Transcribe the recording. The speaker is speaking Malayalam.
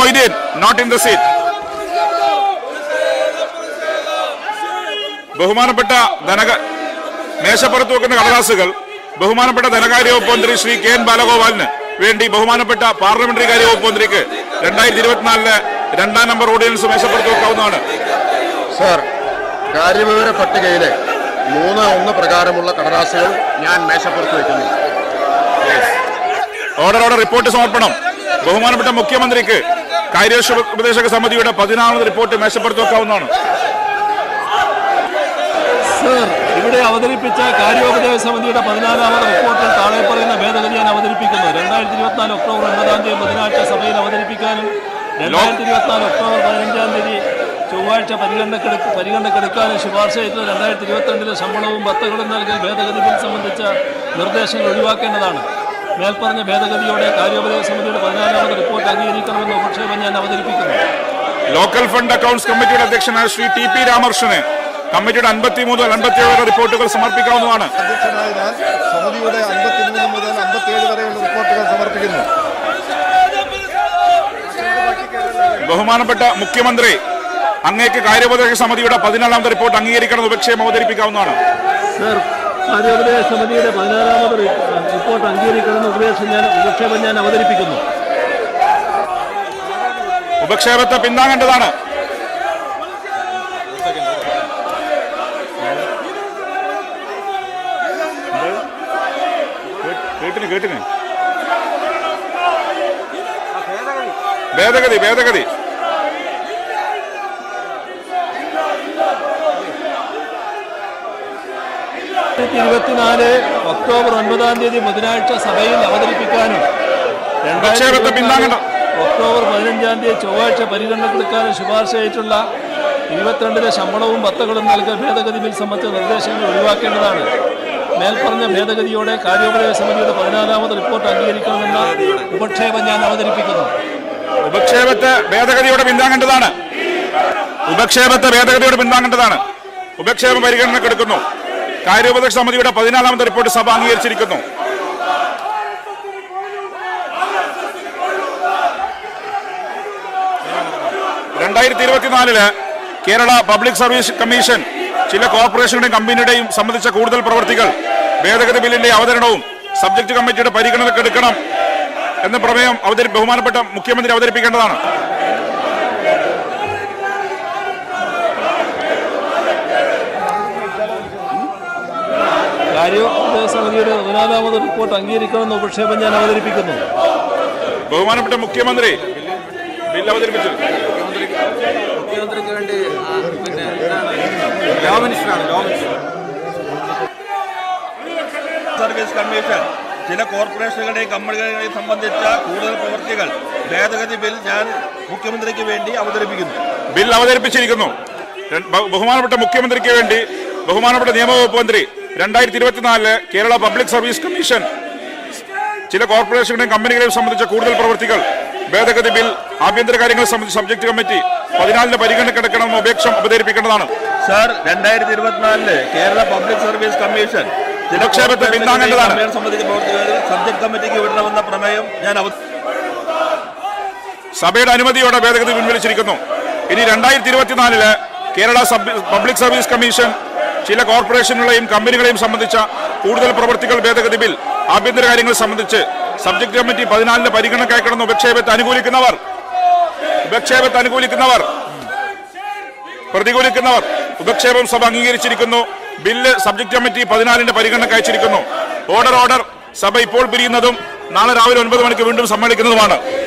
Moideen not in the seat ബഹുമാനപ്പെട്ട ധനക മേശപ്പുറത്ത് വെക്കുന്ന കടലാസുകൾ ബഹുമാനപ്പെട്ട ധനകാര്യ വകുപ്പ് മന്ത്രി ശ്രീ കെ എൻ ബാലഗോപാലിന് വേണ്ടി ബഹുമാനപ്പെട്ട പാർലമെന്ററി കാര്യ വകുപ്പ് മന്ത്രിക്ക് രണ്ടായിരത്തി ഇരുപത്തിനാലിൽ രണ്ടാം നമ്പർ ഓർഡിനൻസ് മേശപ്പുറത്ത് വെക്കാവുന്നതാണ്. സർ കാര്യവിവര പട്ടികയിലെ മൂന്ന് ഒന്ന് പ്രകാരമുള്ള കടലാസുകൾ ഞാൻ മേശപ്പുറത്ത് വയ്ക്കുന്നു ഓർഡർ ഓർഡർ റിപ്പോർട്ട് സമർപ്പണം. ബഹുമാനപ്പെട്ട മുഖ്യമന്ത്രിക്ക് കാര്യോപ ഉപദേശക സമിതിയുടെ പതിനാറാമത് റിപ്പോർട്ട് സർ ഇവിടെ അവതരിപ്പിച്ച കാര്യോപദേശ സമിതിയുടെ പതിനാലാമത് റിപ്പോർട്ടിൽ താഴെ പറയുന്ന ഭേദഗതി ഞാൻ അവതരിപ്പിക്കുന്നു. രണ്ടായിരത്തി ഇരുപത്തിനാല് ഒക്ടോബർ ഒൻപതാം തീയതി ബുധനാഴ്ച സഭയിൽ അവതരിപ്പിക്കാനും രണ്ടായിരത്തി ഇരുപത്തിനാല് ഒക്ടോബർ പതിനഞ്ചാം തീയതി ചൊവ്വാഴ്ച പരിഗണനക്കെടുക്ക് പരിഗണനക്കെടുക്കാനും ശുപാർശ ചെയ്തത് രണ്ടായിരത്തി ഇരുപത്തിരണ്ടിലെ ശമ്പളവും ഭത്തകളും നൽകൽ ഭേദഗതി ബിൽ സംബന്ധിച്ച നിർദ്ദേശങ്ങൾ ഒഴിവാക്കേണ്ടതാണ്. മേൽപ്പറഞ്ഞ ഭേദഗതിയോടെ കാര്യോപദേശ സമിതിയുടെ പതിനാലാമത് റിപ്പോർട്ട് അംഗീകരിക്കണമെന്ന പ്രക്ഷേപം ഞാൻ അവതരിപ്പിക്കുന്നു. ലോക്കൽ ഫണ്ട് അക്കൗണ്ട്സ് കമ്മിറ്റിയുടെ അധ്യക്ഷനായ ശ്രീ ടി പി രാമകൃഷ്ണന് കമ്മിറ്റിയുടെ അൻപത്തി മുതൽ അൻപത്തിയേഴ് റിപ്പോർട്ടുകൾ സമർപ്പിക്കാവുന്നതാണ്. അധ്യക്ഷനായ ഞാൻ സമിതിയുടെ മുതൽ അൻപത്തിയേഴ് വരെയുള്ള റിപ്പോർട്ടുകൾ സമർപ്പിക്കുന്നു. ബഹുമാനപ്പെട്ട മുഖ്യമന്ത്രി അങ്ങേക്ക് കാര്യോപദേശ സമിതിയുടെ പതിനാലാമത്തെ റിപ്പോർട്ട് അംഗീകരിക്കണമെന്ന് ഉപക്ഷേപം അവതരിപ്പിക്കാവുന്നതാണ്. സർ കാര്യോപദേശ സമിതിയുടെ പതിനാറാമത് റിപ്പോർട്ട് അംഗീകരിക്കണമെന്ന ഉപദേശം ഞാൻ ഉപക്ഷേപം ഞാൻ അവതരിപ്പിക്കുന്നു. ഉപക്ഷേപത്തെ പിന്താങ്ങേണ്ടതാണ്. കേട്ടിന് കേട്ടിന്. ഭേദഗതി ഭേദഗതി രണ്ടായിരത്തി ഇരുപത്തിനാല് ഒക്ടോബർ ഒൻപതാം തീയതി ബുധനാഴ്ച സഭയിൽ അവതരിപ്പിക്കാനും രണ്ടായിരത്തി. ഒക്ടോബർ പതിനഞ്ചാം തീയതി ചൊവ്വാഴ്ച പരിഗണനക്കെടുക്കാനും ശുപാർശ ചെയ്തിട്ടുള്ള ഇരുപത്തിരണ്ടിലെ ശമ്പളവും ഭത്തകളും നൽകുക ഭേദഗതി ബിൽ സംബന്ധിച്ച നിർദ്ദേശങ്ങൾ ഒഴിവാക്കേണ്ടതാണ്. മേൽപ്പറഞ്ഞ ഭേദഗതിയോടെ കാര്യോപദേശ സമിതിയുടെ പതിനാലാമത് റിപ്പോർട്ട് അംഗീകരിക്കണമെന്ന ഉപക്ഷേപം ഞാൻ അവതരിപ്പിക്കുന്നു. ഉപക്ഷേപത്തെ ഭേദഗതിയോടെ പിന്താങ്ങേണ്ടതാണ്. ഉപക്ഷേപത്തെ ഭേദഗതിയോടെ പിന്താങ്ങേണ്ടതാണ്. ഉപക്ഷേപം പരിഗണനക്കെടുക്കുന്നു. കാര്യോപദേശ സമിതിയുടെ പതിനാലാമത്തെ റിപ്പോർട്ട് സഭ അംഗീകരിച്ചിരിക്കുന്നു. രണ്ടായിരത്തി ഇരുപത്തിനാലിൽ കേരള പബ്ലിക് സർവീസ് കമ്മീഷൻ ചില കോർപ്പറേഷനുടെയും കമ്പനിയുടെയും സംബന്ധിച്ച കൂടുതൽ പ്രവൃത്തികൾ ഭേദഗതി ബില്ലിന്റെ അവതരണവും സബ്ജക്ട് കമ്മിറ്റിയുടെ പരിഗണനക്കെടുക്കണം എന്ന പ്രമേയം ബഹുമാനപ്പെട്ട മുഖ്യമന്ത്രി അവതരിപ്പിക്കേണ്ടതാണ്. കാര്യോപദേശ സമിതിയുടെ പതിനാലാമത് റിപ്പോർട്ട് അംഗീകരിക്കണമെന്ന് ഉപക്ഷേപം ഞാൻ അവതരിപ്പിക്കുന്നു. ബഹുമാനപ്പെട്ട മുഖ്യമന്ത്രി ബിൽ അവതരിപ്പിച്ചു. മുഖ്യമന്ത്രിക്ക് വേണ്ടി ലോ മിനിസ്റ്ററാണ് ലോ മിനിസ്റ്റർ. സർവീസ് കമ്മീഷൻ ചില കോർപ്പറേഷനുകളുടെയും കമ്പനികളെയും സംബന്ധിച്ച കൂടുതൽ പ്രവൃത്തികൾ ഭേദഗതി ബിൽ ഞാൻ മുഖ്യമന്ത്രിക്ക് വേണ്ടി അവതരിപ്പിക്കുന്നു. ബിൽ അവതരിപ്പിച്ചിരിക്കുന്നു. ബഹുമാനപ്പെട്ട മുഖ്യമന്ത്രിക്ക് വേണ്ടി ബഹുമാനപ്പെട്ട നിയമവകുപ്പ് മന്ത്രി രണ്ടായിരത്തി ഇരുപത്തിനാലിൽ കേരള പബ്ലിക് സർവീസ് കമ്മീഷൻ ചില കോർപ്പറേഷനുകളെയും കമ്പനികളെയും സംബന്ധിച്ച കൂടുതൽ പ്രവൃത്തികൾ ഭേദഗതി ബിൽ ആഭ്യന്തര കാര്യങ്ങളെ സംബന്ധിച്ച് സബ്ജക്ട് കമ്മിറ്റി പതിനാലിന് പരിഗണനക്കെടുക്കണമെന്ന് അപേക്ഷ അവതരിപ്പിക്കേണ്ടതാണ് സാർ രണ്ടായിരത്തി ഇരുപത്തിനാലിൽ കേരള പബ്ലിക് സർവീസ് കമ്മീഷൻ ജലക്ഷേപത്തെ പിന്താങ്ങേണ്ടതാണ്. സംബന്ധിച്ച സബ്ജക്ട് കമ്മിറ്റിക്ക് വിടണമെന്ന പ്രമേയം ഞാൻ സഭയുടെ അനുമതിയോടെ ഭേദഗതി പിൻവലിച്ചിരിക്കുന്നു ഇനി രണ്ടായിരത്തി ഇരുപത്തിനാലിൽ കേരള പബ്ലിക് സർവീസ് കമ്മീഷൻ ചില കോർപ്പറേഷനുകളെയും കമ്പനികളെയും സംബന്ധിച്ച കൂടുതൽ പ്രവൃത്തികൾ ഭേദഗതി ബിൽ ആഭ്യന്തര കാര്യങ്ങൾ സംബന്ധിച്ച് സബ്ജക്ട് കമ്മിറ്റി പതിനാലിന് പരിഗണന അയക്കണമെന്ന് ഉപക്ഷേപത്തെ അനുകൂലിക്കുന്നവർ. ഉപക്ഷേപത്തെ അനുകൂലിക്കുന്നവർ. പ്രതികൂലിക്കുന്നവർ. ഉപക്ഷേപം സഭ അംഗീകരിച്ചിരിക്കുന്നു. ബില്ല് സബ്ജക്ട് കമ്മിറ്റി പതിനാലിന്റെ പരിഗണന അയച്ചിരിക്കുന്നു. ഓർഡർ ഓർഡർ സഭ ഇപ്പോൾ പിരിയുന്നതും നാളെ രാവിലെ ഒൻപത് മണിക്ക് വീണ്ടും സമ്മേളിക്കുന്നതുമാണ്.